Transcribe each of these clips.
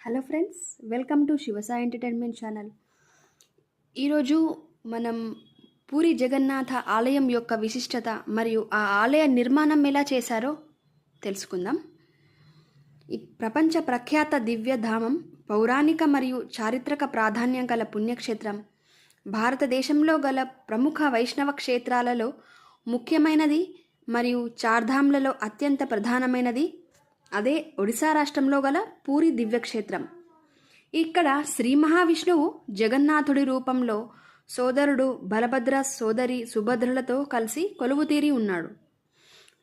Hello friends welcome to Shivasai entertainment channel. ఈరోజు మనం పూరి జగన్నాథ ఆలయం యొక్క విశిష్టత మరియు ఆ ఆలయ నిర్మాణం ఎలా చేశారో తెలుసుకుందాం. ఈ ప్రపంచ ప్రఖ్యాత దివ్యధామం పౌరాణిక మరియు చారిత్రక ప్రాధాన్యం గల పుణ్యక్షేత్రం భారతదేశంలో గల ప్రముఖ వైష్ణవ క్షేత్రాలలో ముఖ్యమైనది మరియు చార్ధామ్లలో అత్యంత ప్రధానమైనది అదే ఒడిశా రాష్ట్రంలో గల పూరి దివ్యక్షేత్రం. ఇక్కడ శ్రీ మహావిష్ణువు జగన్నాథుడి రూపంలో సోదరుడు బలభద్ర సోదరి సుభద్రలతో కలిసి కొలువుతీరి ఉన్నాడు.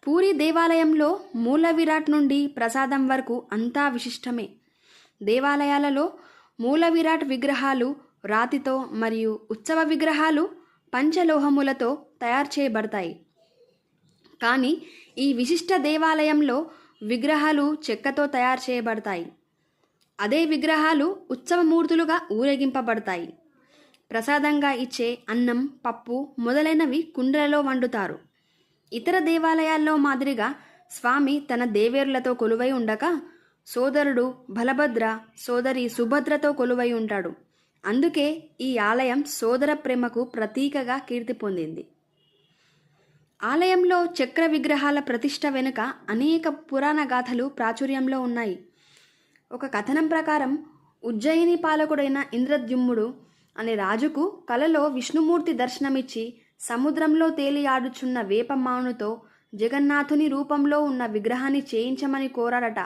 పూరి దేవాలయంలో మూల విరాట్ నుండి ప్రసాదం వరకు అంతా విశిష్టమే. దేవాలయాలలో మూల విరాట్ విగ్రహాలు రాతితో మరియు ఉత్సవ విగ్రహాలు పంచలోహములతో తయారు చేయబడతాయి. కానీ ఈ విశిష్ట దేవాలయంలో విగ్రహాలు చెక్కతో తయారు చేయబడతాయి. అదే విగ్రహాలు ఉత్సవమూర్తులుగా ఊరేగింపబడతాయి. ప్రసాదంగా ఇచ్చే అన్నం పప్పు మొదలైనవి కుండలలో వండుతారు. ఇతర దేవాలయాల్లో మాదిరిగా స్వామి తన దేవేరులతో కొలువై ఉండగా సోదరుడు బలభద్ర సోదరి సుభద్రతో కొలువై ఉంటాడు. అందుకే ఈ ఆలయం సోదర ప్రేమకు ప్రతీకగా కీర్తి పొందింది. ఆలయంలో చక్ర విగ్రహాల ప్రతిష్ట వెనుక అనేక పురాణ గాథలు ప్రాచుర్యంలో ఉన్నాయి. ఒక కథనం ప్రకారం ఉజ్జయిని పాలకుడైన ఇంద్రద్యుమ్ముడు అనే రాజుకు కలలో విష్ణుమూర్తి దర్శనమిచ్చి సముద్రంలో తేలియాడుచున్న వేపమానుతో జగన్నాథుని రూపంలో ఉన్న విగ్రహాన్ని చేయించమని కోరాడట.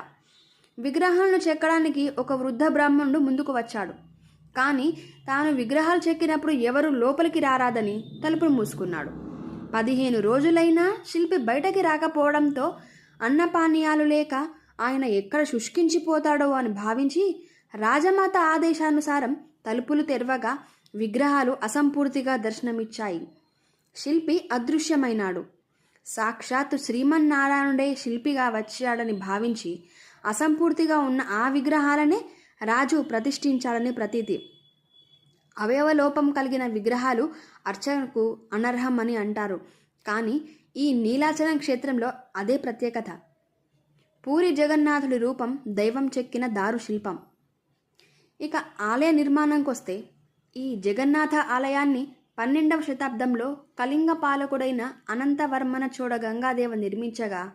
విగ్రహాలను చెక్కడానికి ఒక వృద్ధ బ్రాహ్మణుడు ముందుకు వచ్చాడు. కానీ తాను విగ్రహాలు చెక్కినప్పుడు ఎవరు లోపలికి రారాదని తలుపులు మూసుకున్నాడు. పదిహేను రోజులైనా శిల్పి బయటకి రాకపోవడంతో అన్నపానీయాలు లేక ఆయన ఎక్కడ శుష్కించిపోతాడో అని భావించి రాజమాత ఆదేశానుసారం తలుపులు తెరవగా విగ్రహాలు అసంపూర్తిగా దర్శనమిచ్చాయి. శిల్పి అదృశ్యమైనాడు. సాక్షాత్తు శ్రీమన్నారాయణుడే శిల్పిగా వచ్చాడని భావించి అసంపూర్తిగా ఉన్న ఆ విగ్రహాలనే రాజు ప్రతిష్ఠించాలని ప్రతీతి. అవయవలోపం కలిగిన విగ్రహాలు అర్చనకు అనర్హం అని అంటారు. కానీ ఈ నీలాచలం క్షేత్రంలో అదే ప్రత్యేకత. పూరి జగన్నాథుడి రూపం దైవం చెక్కిన దారు శిల్పం. ఇక ఆలయ నిర్మాణంకొస్తే ఈ జగన్నాథ ఆలయాన్ని పన్నెండవ శతాబ్దంలో కళింగ పాలకుడైన అనంతవర్మన చోడ గంగాదేవ నిర్మించగా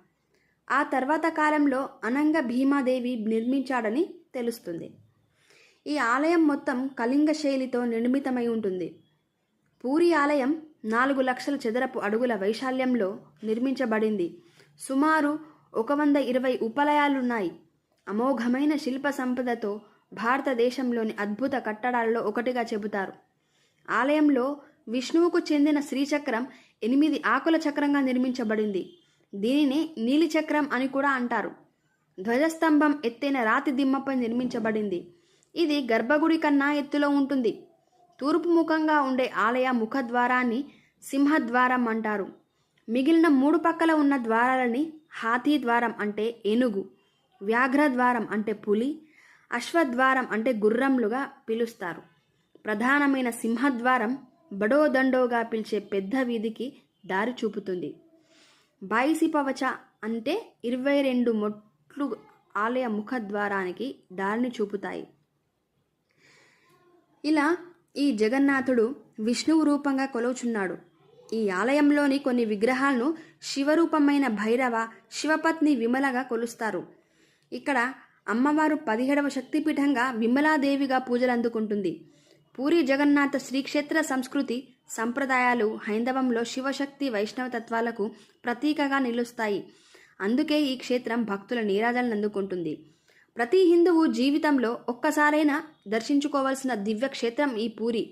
ఆ తర్వాత కాలంలో అనంగ భీమాదేవి నిర్మించాడని తెలుస్తుంది. ఈ ఆలయం మొత్తం కళింగ శైలితో నిర్మితమై ఉంటుంది. పూరి ఆలయం నాలుగు లక్షల చదరపు అడుగుల వైశాల్యంలో నిర్మించబడింది. సుమారు ఒక వంద ఇరవై ఉపలయాలున్నాయి. అమోఘమైన శిల్ప సంపదతో భారతదేశంలోని అద్భుత కట్టడాలలో ఒకటిగా చెబుతారు. ఆలయంలో విష్ణువుకు చెందిన శ్రీచక్రం ఎనిమిది ఆకుల చక్రంగా నిర్మించబడింది. దీనినే నీలిచక్రం అని కూడా అంటారు. ధ్వజస్తంభం ఎత్తైన రాతి దిమ్మపై నిర్మించబడింది. ఇది గర్భగుడి కన్నా ఎత్తులో ఉంటుంది. తూర్పు ముఖంగా ఉండే ఆలయ ముఖద్వారాన్ని సింహద్వారం అంటారు. మిగిలిన మూడు పక్కల ఉన్న ద్వారాలని హాతీ ద్వారం అంటే ఏనుగు వ్యాఘ్రద్వారం అంటే పులి అశ్వద్వారం అంటే గుర్రంలుగా పిలుస్తారు. ప్రధానమైన సింహద్వారం బడోదండోగా పిలిచే పెద్ద వీధికి దారి చూపుతుంది. బాయిసిపవచ అంటే ఇరవై రెండు మొట్లు ఆలయ ముఖద్వారానికి దారిని చూపుతాయి. ఇలా ఈ జగన్నాథుడు విష్ణువు రూపంగా కొలుచున్నాడు. ఈ ఆలయంలోని కొన్ని విగ్రహాలను శివరూపమైన భైరవ శివపత్ని విమలగా కొలుస్తారు. ఇక్కడ అమ్మవారు పదిహేడవ శక్తిపీఠంగా విమలాదేవిగా పూజలు అందుకుంటుంది. పూరి జగన్నాథ శ్రీక్షేత్ర సంస్కృతి సంప్రదాయాలు హైందవంలో శివశక్తి వైష్ణవ తత్వాలకు ప్రతీకగా నిలుస్తాయి. అందుకే ఈ క్షేత్రం భక్తుల నీరాజలను అందుకుంటుంది. ప్రతి హిందువు జీవితంలో ఒక్కసారైనా దర్శించుకోవాల్సిన దివ్య క్షేత్రం ఈ పూరి.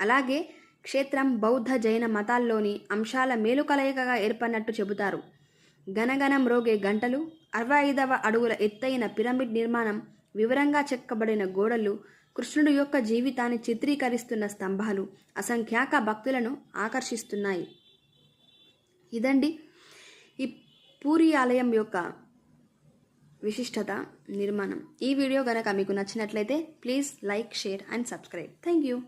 అలాగే క్షేత్రం బౌద్ధ జైన మతాల్లోని అంశాల మేలు కలయికగా ఏర్పడినట్టు చెబుతారు. గనగనం రోగే గంటలు అరవై ఐదవ అడుగుల ఎత్తైన పిరమిడ్ నిర్మాణం వివరంగా చెక్కబడిన గోడలు కృష్ణుడి యొక్క జీవితాన్ని చిత్రీకరిస్తున్న స్తంభాలు అసంఖ్యాక భక్తులను ఆకర్షిస్తున్నాయి. ఇదండి ఈ పూరి ఆలయం యొక్క విశిష్టత నిర్మాణం. ఈ వీడియో కనుక మీకు నచ్చినట్లయితే please like share and subscribe thank you